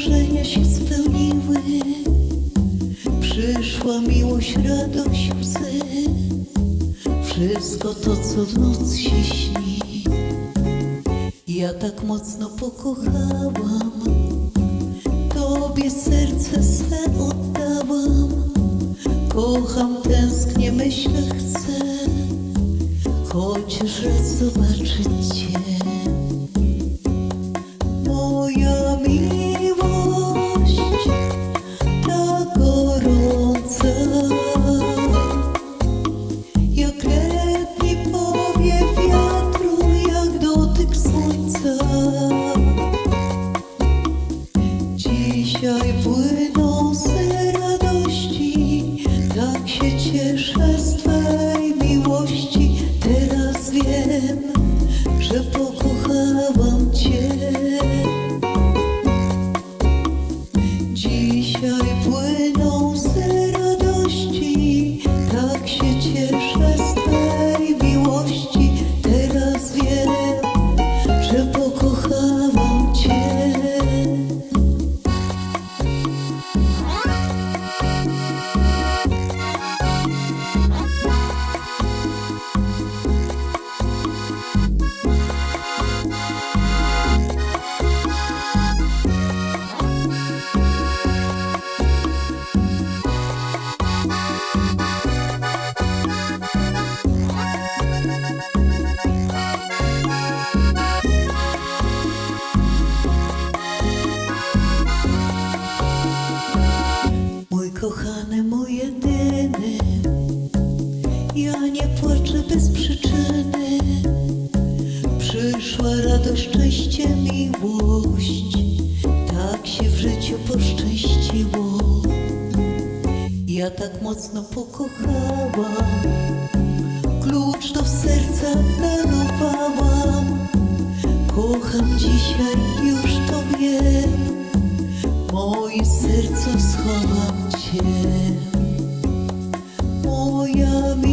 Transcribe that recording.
marzenia się spełniły. Przyszła miłość, radość, łzy. Wszystko to, co w noc się śni. Ja tak mocno pokochałam. Tobie serce swe oddałam. Kocham, tęsknię, myślę, chcę. Chociaż raz zobaczyć Cię утешать. za szczęście miłość. Tak się w życiu poszczęściło. Ja tak mocno pokochałam. Klucz do serca darowałam Kocham dzisiaj, już to wiem. Moje serce schowam Cię. Moja miłość